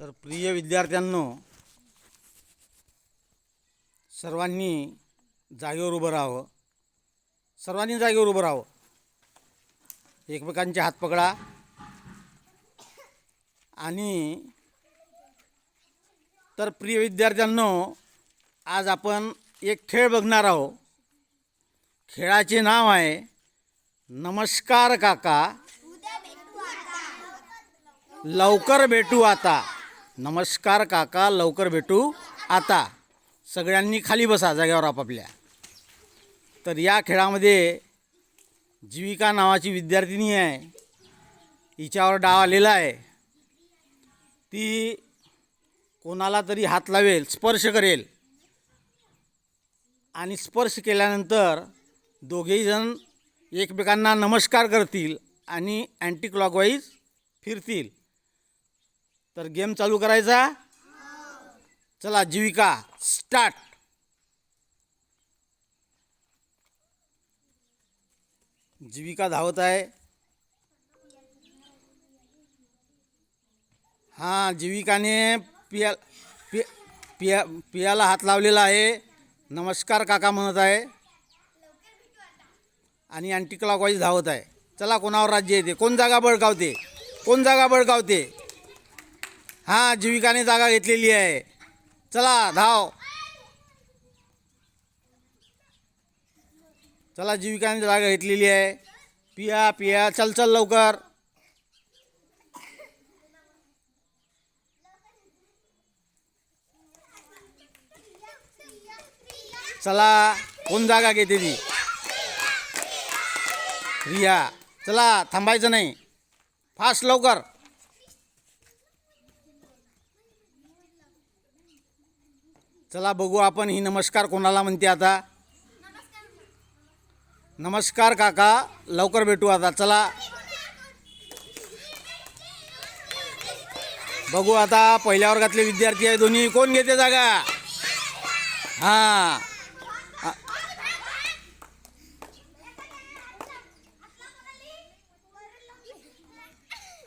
तर प्रिय विद्यार्थ्यांनो सर्वांनी जागेवर उभं राहावं. सर्वांनी जागेवर उभं राहावं. एकमेकांचे हात पकडा. आणि तर प्रिय विद्यार्थ्यांनो आज आपण एक खेळ बघणार आहोत. खेळाचे नाव आहे नमस्कार काका. लवकर भेटू आता. नमस्कार काका लवकर भेटू. आता सगळ्यांनी खाली बसा जागेवर आपापल्या. तर या खेळामध्ये जीविका नावाची विद्यार्थिनी आहे. हिच्यावर डाव आलेला आहे. ती कोणाला तरी हात लावेल स्पर्श करेल. आणि स्पर्श केल्यानंतर दोघेहीजण एकमेकांना नमस्कार करतील आणि अँटी क्लॉकवाईज फिरतील. तर गेम चालू करायचा? चला जीविका स्टार्ट. जीविका धावत आहे. हां जीविकाने पिया पिया पिया पियाला हात लावलेला आहे. नमस्कार काका म्हणत आहे. आणि अँटी क्लॉकवाईज धावत आहे. चला कोणावर राज्य येते? कोण जागा बळकावते कोण जागा बळकावते हां जीविकाने जागा घेतलेली आहे. चला धाव. चला जीविकाने जागा घेतलेली आहे. पिया पिया. चल चल लवकर. चला कोण जागा घेते ती? रिया. चला थांबायचं नाही. फास्ट लवकर. चला बघू आपण ही नमस्कार कोणाला म्हणते आता. नमस्कार काका लवकर भेटू आता चला. बघू आता पहिल्या वर्गातले विद्यार्थी आहे दोन्ही. कोण घेते जागा? हां.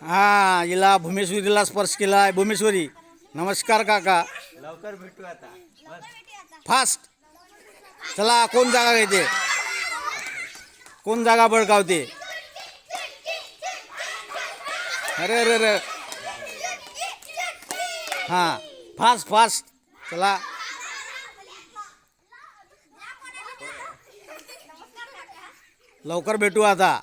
हां हिला भूमेश्वरीला स्पर्श केला आहे भूमेश्वरी. नमस्कार काका. लवकर भेटू आता. फास्ट. चला कोण जागा घेते? कोण जागा बळकावते? अरे अरे अरे. हां फास्ट फास्ट. चला. लवकर भेटू आता.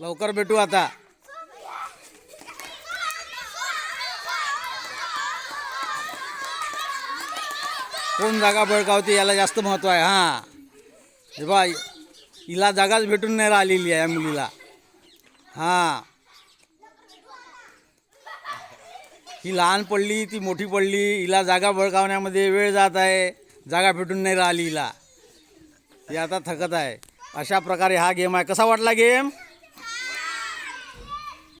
लवकर भेटू आता. कोण जागा बळकावते याला जास्त महत्त्व आहे हां. हे बा हिला जागाच भेटून नाही राहिलेली आहे या मुलीला. हां. ही लहान पडली ती मोठी पडली हिला जागा बळकावण्यामध्ये वेळ जात आहे जागा भेटून नाही राहिली हिला. ती आता थकत आहे. अशा प्रकारे हा गेम आहे. कसा वाटला गेम?